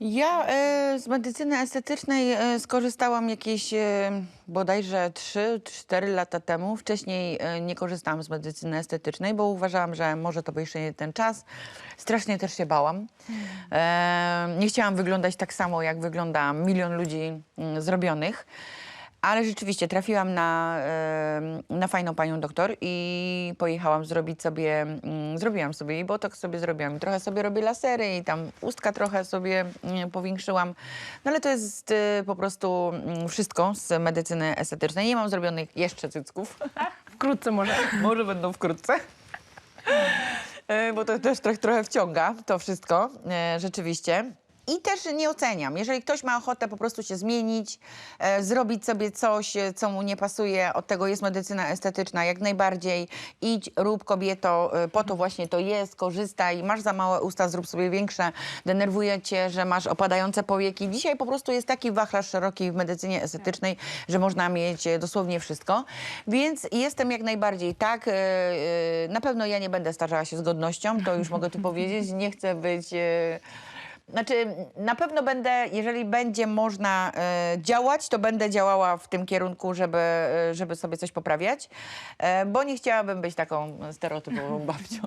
Ja e, z medycyny estetycznej e, skorzystałam jakieś e, bodajże 3-4 lata temu. Wcześniej e, nie korzystałam z medycyny estetycznej, bo uważałam, że może to jeszcze nie ten czas. Strasznie też się bałam. E, nie chciałam wyglądać tak samo, jak wygląda milion ludzi mm, zrobionych. Ale rzeczywiście trafiłam na, na fajną panią doktor i pojechałam zrobić sobie, mm, zrobiłam sobie jej botox sobie zrobiłam. Trochę sobie robię lasery i tam ustka trochę sobie mm, powiększyłam. No ale to jest e, po prostu mm, wszystko z medycyny estetycznej. Nie mam zrobionych jeszcze cycków. Wkrótce może. Może będą wkrótce. E, Bo to też trochę, trochę wciąga to wszystko, e, rzeczywiście. I też nie oceniam. Jeżeli ktoś ma ochotę po prostu się zmienić, e, zrobić sobie coś, e, co mu nie pasuje, od tego jest medycyna estetyczna, jak najbardziej. Idź, rób kobieto, e, po to właśnie to jest, korzystaj. Masz za małe usta, zrób sobie większe. Denerwuje cię, że masz opadające powieki. Dzisiaj po prostu jest taki wachlarz szeroki w medycynie estetycznej, że można mieć e, dosłownie wszystko. Więc jestem jak najbardziej tak. e, e, Na pewno ja nie będę starzała się z godnością, to już mogę tu powiedzieć. Nie chcę być... e, znaczy, na pewno będę, jeżeli będzie można e, działać, to będę działała w tym kierunku, żeby, e, żeby sobie coś poprawiać, e, bo nie chciałabym być taką stereotypową babcią.